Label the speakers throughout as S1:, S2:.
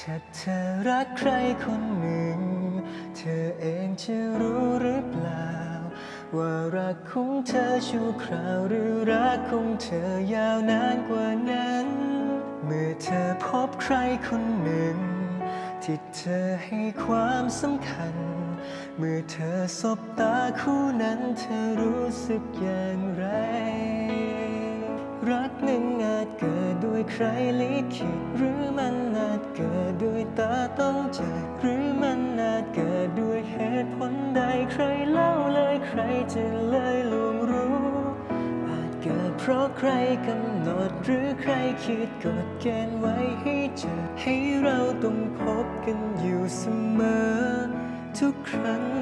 S1: ถ้าเธอรักใครคนหนึ่ง เธอเองจะรู้หรือเปล่า ว่ารักของเธอชั่วคราวหรือรักของเธอยาวนานกว่านั้น เมื่อเธอพบใครคนหนึ่ง ที่เธอให้ความสำคัญ เมื่อเธอสบตาคู่นั้นเธอรู้สึกอย่างไร รักหนึ่ง จเกิดด้วยใครลิขิตหรือมันอาจเกิดด้วยตาต้องใจหรือมันอาจเกิดด้วยเหตุผลใดใครเล่าเลยใครจะเลยลวงรู้อาจเกิดเพราะใครกำหนดหรือใครคิดกฎเกณฑ์ไว้ให้เจอให้เราต้องพบกันอยู่เสมอ ทุกครั้ง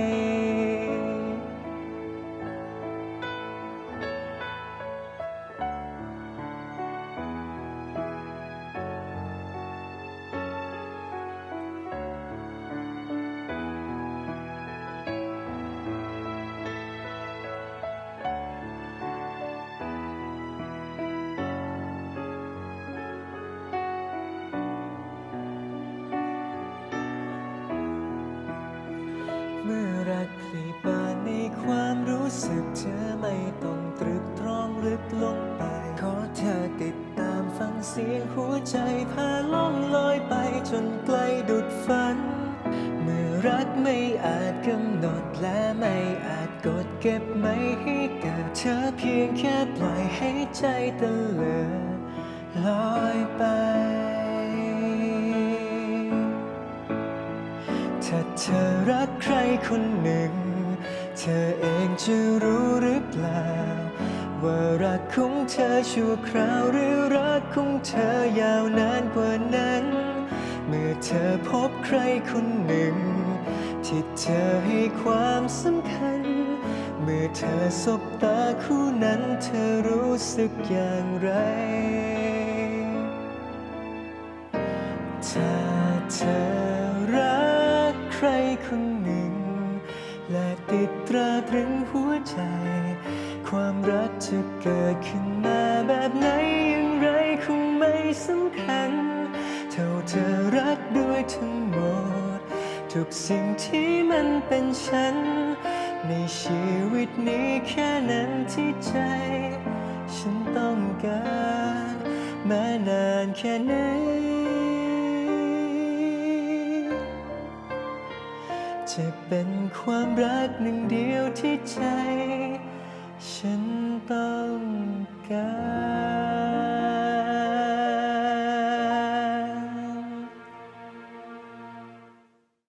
S1: รักพลีบานในความรู้สึกเธอไม่ต้องตรึกตรองลึกลงไป ขอเธอติดตามฟังเสียงหัวใจพาล่องลอยไปจนไกลดุดฝัน เมื่อรักไม่อาจกำหนดและไม่อาจกดเก็บไม่ให้เกิดเธอเพียงแค่ปล่อยให้ใจตะเลิดลอยไป ถ้าเธอรักใครคนหนึ่ง เธอเองจะรู้หรือเปล่า ว่ารักของเธอชั่วคราวหรือรักของเธอยาวนานกว่านั้น เมื่อเธอพบใครคนหนึ่ง ที่เธอให้ความสำคัญ เมื่อเธอสบตาคู่นั้นเธอรู้สึกอย่างไรถ้าเธอ ครคนหนึ่ง และติดตราตรึงหัวใจ ความรักจะเกิดขึ้นมาแบบไหนอย่างไรคงไม่สำคัญ เท่าเธอรักด้วยทั้งหมด ทุกสิ่งที่มันเป็นฉัน ในชีวิตนี้แค่นั้นที่ใจ ฉันต้องการม้นานแค่ไหน จะเป็นความรักหนึ่งเดียวที่ใจ ฉันต้องการ